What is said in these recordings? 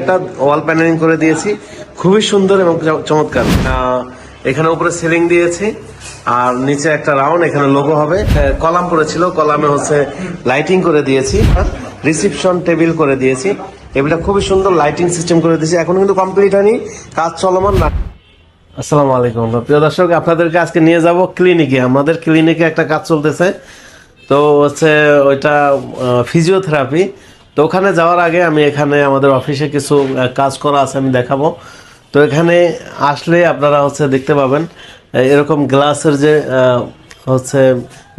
একটা ওয়াল প্যানেলিং করে দিয়েছি। খুবই সুন্দর এবং চমৎকার। এখানে উপরে সিলিং দিয়েছি, আর নিচে একটা রাউন্ড এখানে লোগো হবে। কলাম পড়েছিল, কলামে হচ্ছে লাইটিং করে দিয়েছি রিসিপশন টেবিল করে দিয়েছি। টেবিলটা খুবই সুন্দর লাইটিং সিস্টেম করে দিয়েছি, এখন কিন্তু কমপ্লিট হয়নি, কাজ চলমান না। আসসালামু আলাইকুম প্রিয় দর্শক, আপনাদেরকে আজকে নিয়ে যাব ক্লিনিকে আমাদের ক্লিনিকে একটা কাজ চলতেছে, তো হচ্ছে ওইটা ফিজিওথেরাপি তো ওখানে যাওয়ার আগে আমি এখানে আমাদের অফিসে কিছু কাজ করা আছে, আমি দেখাবো। তো এখানে আসলে আপনারা হচ্ছে দেখতে পাবেন এরকম গ্লাসের যে হচ্ছে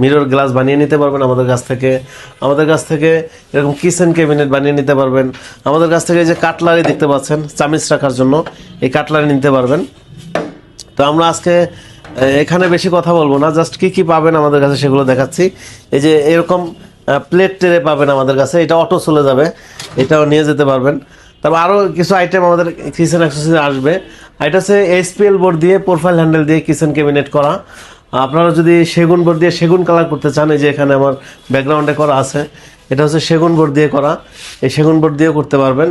মিরর গ্লাস বানিয়ে নিতে পারবেন আমাদের কাছ থেকে। আমাদের কাছ থেকে এরকম কিচেন ক্যাবিনেট বানিয়ে নিতে পারবেন। আমাদের কাছ থেকে যে কাটলারি দেখতে পাচ্ছেন, চামিচ রাখার জন্য এই কাটলারি নিতে পারবেন। তো আমরা আজকে এখানে বেশি কথা বলব না, জাস্ট কি কি পাবেন আমাদের কাছে সেগুলো দেখাচ্ছি। এই যে এরকম প্লেট টেরে পাবেন আমাদের কাছে। এটা অটো চলে যাবে। এটাও নিয়ে যেতে পারবেন। তারপর আরও কিছু আইটেম আমাদের কিচেন অ্যাক্সেসরি আসবে। এটা হচ্ছে এসপিএল বোর্ড দিয়ে প্রোফাইল হ্যান্ডেল দিয়ে কিচেন ক্যাবিনেট করা। আপনারা যদি সেগুন বোর্ড দিয়ে সেগুন কালার করতে চান, এই যে এখানে আমার ব্যাকগ্রাউন্ডে করা আছে, এটা হচ্ছে সেগুন বোর্ড দিয়ে করা। এই সেগুন বোর্ড দিয়েও করতে পারবেন।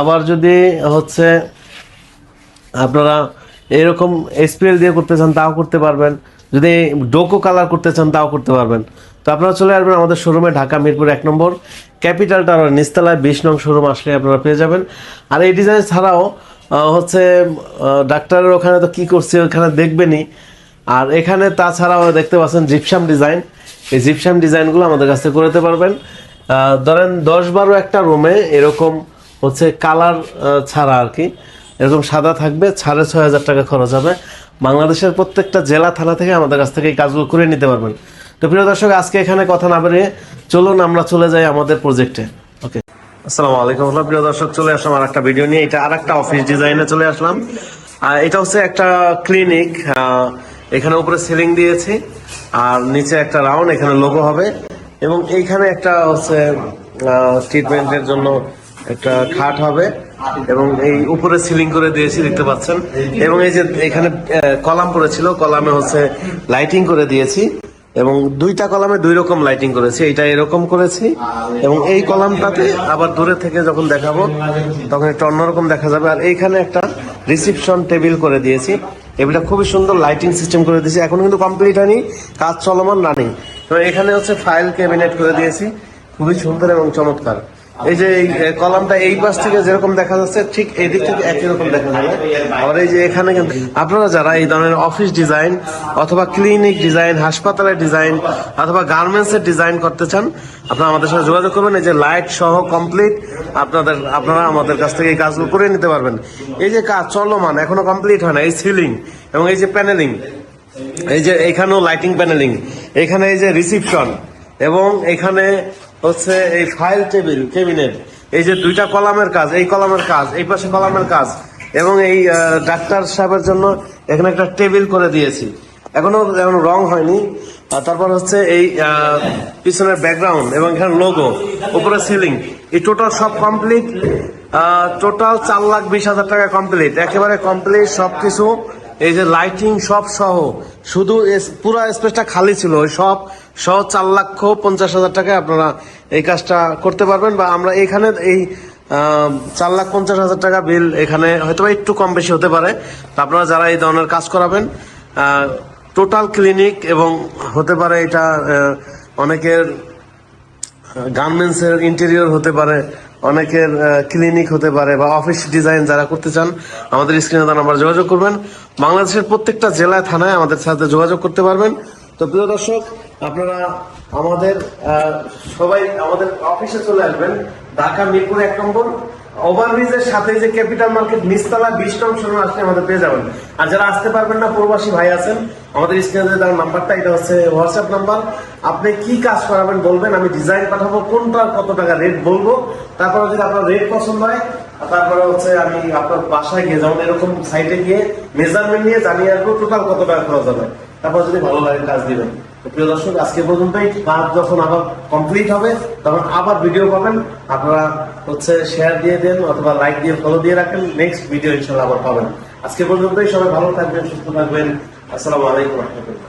আবার যদি হচ্ছে আপনারা এরকম এসপিএল দিয়ে করতে চান, তাও করতে পারবেন। যদি ডোকো কালার করতে চান, তাও করতে পারবেন। তো আপনারা চলে আসবেন আমাদের শোরুমে ঢাকা, মিরপুর এক নম্বর। ক্যাপিটাল টাওয়ার নিচতলায়, বিশ নং শোরুম আসলে আপনারা পেয়ে যাবেন। আর এই ডিজাইন ছাড়াও হচ্ছে ডাক্তারের ওখানে তো কি করছে ওখানে দেখবেনই। আর এখানে তাছাড়াও দেখতে পাচ্ছেন জিপসাম ডিজাইন এই জিপসাম ডিজাইনগুলো আমাদের কাছ থেকে করতে পারবেন। ধরেন দশ বারো একটা রুমে এরকম হচ্ছে কালার ছাড়া আর কি। এরকম সাদা থাকবে সাড়ে ছয় হাজার টাকা খরচ হবে। বাংলাদেশের প্রত্যেকটা জেলা, থানা থেকে আমাদের কাছ থেকে এই কাজগুলো করে নিতে পারবেন। তো প্রিয় দর্শক, আজকে এখানে কথা না বেরিয়ে চলুন, আমরা চলে যাই আমাদের প্রজেক্টে ওকে আসসালামু আলাইকুম প্রিয় দর্শক, চলে আসলাম আর একটা ভিডিও নিয়ে। এটা আর একটা অফিস ডিজাইনে চলে আসলাম। আর এটা হচ্ছে একটা ক্লিনিক এখানে উপরে সিলিং দিয়েছি, আর নিচে একটা রাউন্ড এখানে লোগো হবে। এবং এইখানে একটা হচ্ছে ট্রিটমেন্টের জন্য একটা খাট হবে। এবং এই উপরে সিলিং করে দিয়েছি, দেখতে পাচ্ছেন। এবং এই যে এখানে কলাম পড়েছিল, কলামে হচ্ছে লাইটিং করে দিয়েছি। এবং দুইটা কলামে দুই রকম লাইটিং করেছি এটা এরকম করেছি, এবং এই কলামটাতে আবার দূরে থেকে যখন দেখাবো, তখন একটা অন্যরকম দেখা যাবে। আর এইখানে একটা রিসিপশন টেবিল করে দিয়েছি। টেবিলটা খুবই সুন্দর লাইটিং সিস্টেম করে দিয়েছি। এখন কিন্তু কমপ্লিট হয়নি, কাজ চলমান রানিং তো এখানে হচ্ছে ফাইল ক্যাবিনেট করে দিয়েছি। খুবই সুন্দর এবং চমৎকার। এই যে, এই কলামটা এই পাশ থেকে যেরকম দেখা যাচ্ছে, ঠিক এই দিক থেকে একই রকম দেখা যাবে। আবার এই যে এখানে কিন্তু আপনারা যারা এই ধরনের অফিস ডিজাইন অথবা ক্লিনিক ডিজাইন, হাসপাতালের ডিজাইন অথবা গার্মেন্টস এর ডিজাইন করতে চান, আপনারা আমাদের সাথে যোগাযোগ করবেন। এই যে লাইট সহ কমপ্লিট আপনাদের, আপনারা আমাদের কাছ থেকে এই কাজগুলো করে নিতে পারবেন। এই যে কাজ চলমান, এখনও কমপ্লিট হয় না, এই সিলিং এবং এই যে প্যানেলিং। এই যে এখানেও লাইটিং প্যানেলিং, এখানে এই যে রিসিপশন এবং এখানে হচ্ছে এই ফাইল টেবিল ক্যাবিনেট এই যে দুইটা কলামের কাজ, এই কলামের কাজ, এই পাশে কলামের কাজ, এবং এই ডাক্তার সাহেবের জন্য এখানে একটা টেবিল করে দিয়েছি। এখনও এখনও রং হয়নি। তারপর হচ্ছে এই পিছনের ব্যাকগ্রাউন্ড এবং এখানে লোগো উপরে সিলিং এই টোটাল সব কমপ্লিট টোটাল চার লাখ বিশ হাজার টাকা কমপ্লিট একেবারে কমপ্লিট সবকিছু এই যে লাইটিং সব সহ, শুধু পুরো স্পেসটা খালি ছিল, ওই সব সহ চার লক্ষ পঞ্চাশ হাজার টাকায় আপনারা এই কাজটা করতে পারবেন বা আমরা এখানে এই চার লাখ পঞ্চাশ হাজার টাকা বিল এখানে হয়তো একটু কম বেশি হতে পারে। আপনারা যারা এই ধরনের কাজ করাবেন টোটাল ক্লিনিক এবং হতে পারে এটা অনেকের গার্মেন্টস এর ইন্টেরিয়র হতে পারে অনেকের ক্লিনিক হতে পারে বা অফিস ডিজাইন যারা করতে চান, আমাদের স্ক্রিনে তার নাম্বার যোগাযোগ করবেন। বাংলাদেশের প্রত্যেকটা জেলায়, থানায় আমাদের সাথে যোগাযোগ করতে পারবেন। তো প্রিয় দর্শক, আপনারা আমাদের সবাই আমাদের অফিসে চলে আসবেন। ঢাকা মিরপুর এক নম্বর। ওভারব্রিজের সাথে যে ক্যাপিটাল মার্কেট নিচতলা বিশ নং শোরুম আসলে আমাদের পেয়ে যাবেন। আর যারা আসতে পারবেন না, প্রবাসী ভাই আছেন, আমাদের স্ক্রিনে দেওয়ার নাম্বারটা, এটা হচ্ছে হোয়াটসঅ্যাপ নাম্বার। আপনি কি কাজ করাবেন বলবেন, আমি ডিজাইন পাঠাবো কোনটার কত টাকা রেট বলব। তারপরে যদি আপনার রেট পছন্দ হয়, তারপরে হচ্ছে আমি আপনার বাসায় গিয়ে যেমন এরকম সাইটে গিয়ে মেজারমেন্ট নিয়ে জানিয়ে আসব টোটাল কত টাকা খরচ হবে। তারপর যদি ভালো লাগে কাজ দিবেন। প্রিয় দর্শক, আজকে পর্যন্তই। কাজ যখন আবার কমপ্লিট হবে, তখন আবার ভিডিও পাবেন। আপনারা হচ্ছে শেয়ার দিয়ে দেন অথবা লাইক দিয়ে ফলো দিয়ে রাখেন। নেক্সট ভিডিও ইনশাল্লাহ আবার পাবেন। আজকে পর্যন্তই। সবাই ভালো থাকবেন, সুস্থ থাকবেন। আসসালামু আলাইকুম রহমতুল্লাহ।